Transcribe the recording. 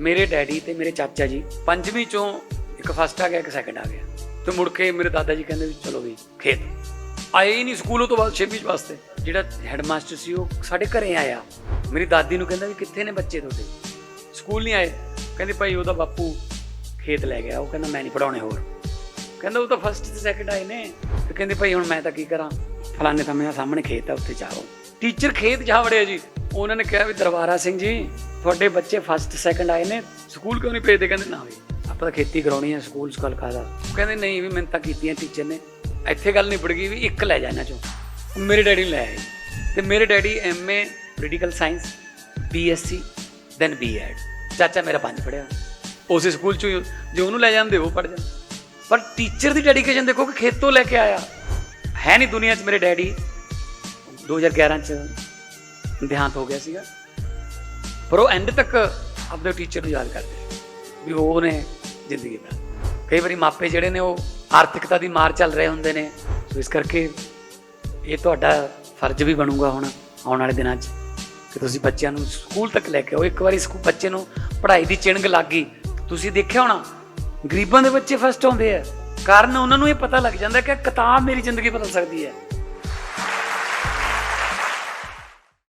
ਮੇਰੇ ਡੈਡੀ ਤੇ ਮੇਰੇ ਚਾਚਾ ਜੀ ਪੰਜਵੀਂ ਚੋਂ ਇੱਕ ਫਸਟ ਆ ਗਿਆ, ਇੱਕ ਸੈਕੰਡ ਆ ਗਿਆ। ਤੇ ਮੁੜ ਕੇ ਮੇਰੇ ਦਾਦਾ ਜੀ ਕਹਿੰਦੇ ਵੀ ਚਲੋ ਵੀ ਖੇਤ। ਆਏ ਹੀ ਨਹੀਂ ਸਕੂਲੋਂ ਤੋਂ ਬਾਅਦ ਛੇਵੀਂ ਵਾਸਤੇ ਜਿਹੜਾ ਹੈਡਮਾਸਟਰ ਸੀ, ਉਹ ਸਾਡੇ ਘਰੇ ਆਇਆ। ਮੇਰੀ ਦਾਦੀ ਨੂੰ ਕਹਿੰਦਾ ਵੀ ਕਿੱਥੇ ਨੇ ਬੱਚੇ ਤੁਹਾਡੇ? ਸਕੂਲ ਨਹੀਂ ਆਏ। ਕਹਿੰਦੇ ਭਾਈ ਉਹਦਾ ਬਾਪੂ ਖੇਤ ਲੈ ਗਿਆ। ਉਹ ਕਹਿੰਦਾ ਮੈਂ ਨਹੀਂ ਪੜਾਉਣੇ ਹੋਰ। ਕਹਿੰਦਾ ਉਹ ਤਾਂ ਫਸਟ ਤੇ ਸੈਕੰਡ ਆਏ ਨੇ। ਤੇ ਕਹਿੰਦੇ ਭਾਈ ਹੁਣ ਮੈਂ ਤਾਂ ਕੀ ਕਰਾਂ? ਫਲਾਣੇ ਤਾਂ ਮੇਰੇ ਸਾਹਮਣੇ ਖੇਤ ਆ, ਉੱਥੇ ਜਾਓ। ਟੀਚਰ ਖੇਤ ਜਾ ਵੜਿਆ ਜੀ। ਉਹਨਾਂ ਨੇ ਕਿਹਾ ਵੀ ਦਰਬਾਰਾ ਸਿੰਘ ਜੀ, ਤੁਹਾਡੇ ਬੱਚੇ ਫਸਟ ਸੈਕੰਡ ਆਏ ਨੇ, ਸਕੂਲ ਕਿਉਂ ਨਹੀਂ ਭੇਜਦੇ? ਕਹਿੰਦੇ, ਨਾ ਵੀ ਆਪਾਂ ਤਾਂ ਖੇਤੀ ਕਰਾਉਣੀ ਹੈ, ਸਕੂਲ ਸਕਲ ਕਾਦਾ ਕਹਿੰਦੇ, ਨਹੀਂ ਵੀ ਮਿਹਨਤਾਂ ਕੀਤੀਆਂ ਟੀਚਰ ਨੇ। ਇੱਥੇ ਗੱਲ ਨਹੀਂ ਪੜ ਗਈ ਵੀ ਇੱਕ ਲੈ ਜਾ ਇਹਨਾਂ ਚੋਂ ਮੇਰੇ ਡੈਡੀ ਨੂੰ ਲੈ ਆਏ। ਤੇ ਮੇਰੇ daddy MA political science B Sc then B Ed ਚਾਚਾ ਮੇਰਾ ਪੰਜ ਪੜਿਆ ਉਸੇ ਸਕੂਲ ਚ ਜੇ ਉਹਨੂੰ ਲੈ ਜਾਂਦੇ, ਉਹ ਪੜ ਜਾਂਦੇ। ਪਰ ਟੀਚਰ ਦੀ ਡੈਡੀਕੇਸ਼ਨ ਦੇਖੋ ਕਿ ਖੇਤੋਂ ਲੈ ਕੇ ਆਇਆ। ਹੈ ਨਹੀਂ ਦੁਨੀਆ 'ਚ ਮੇਰੇ ਡੈਡੀ। 2011 ਚ ਦੇਹਾਂਤ ਹੋ ਗਿਆ ਸੀਗਾ। ਪਰ ਉਹ ਐਂਡ ਤੱਕ ਆਪਣੇ ਟੀਚਰ ਨੂੰ ਯਾਦ ਕਰਦੇ ਵੀ ਉਹ ਨੇ ਜ਼ਿੰਦਗੀ ਦਾ ਕਈ ਵਾਰੀ ਮਾਪੇ ਜਿਹੜੇ ਨੇ ਉਹ ਆਰਥਿਕਤਾ ਦੀ ਮਾਰ ਚੱਲ ਰਹੇ ਹੁੰਦੇ ਨੇ। ਸੋ ਇਸ ਕਰਕੇ ਇਹ ਤੁਹਾਡਾ ਫਰਜ਼ ਵੀ ਬਣੂਗਾ ਹੁਣ ਆਉਣ ਵਾਲੇ ਦਿਨਾਂ 'ਚ ਕਿ ਤੁਸੀਂ ਬੱਚਿਆਂ ਨੂੰ ਸਕੂਲ ਤੱਕ ਲੈ ਕੇ ਆਓ। ਇੱਕ ਵਾਰੀ ਸਕੂ, ਬੱਚੇ ਨੂੰ ਪੜ੍ਹਾਈ ਦੀ ਚਿਣਗ ਲੱਗ ਗਈ। ਤੁਸੀਂ ਦੇਖਿਆ ਹੋਣਾ, ਗਰੀਬਾਂ ਦੇ ਬੱਚੇ ਫਸਟ ਆਉਂਦੇ ਆ। ਕਾਰਨ ਉਹਨਾਂ ਨੂੰ ਇਹ ਪਤਾ ਲੱਗ ਜਾਂਦਾ ਕਿ ਕਿਤਾਬ ਮੇਰੀ ਜ਼ਿੰਦਗੀ ਬਦਲ ਸਕਦੀ ਹੈ।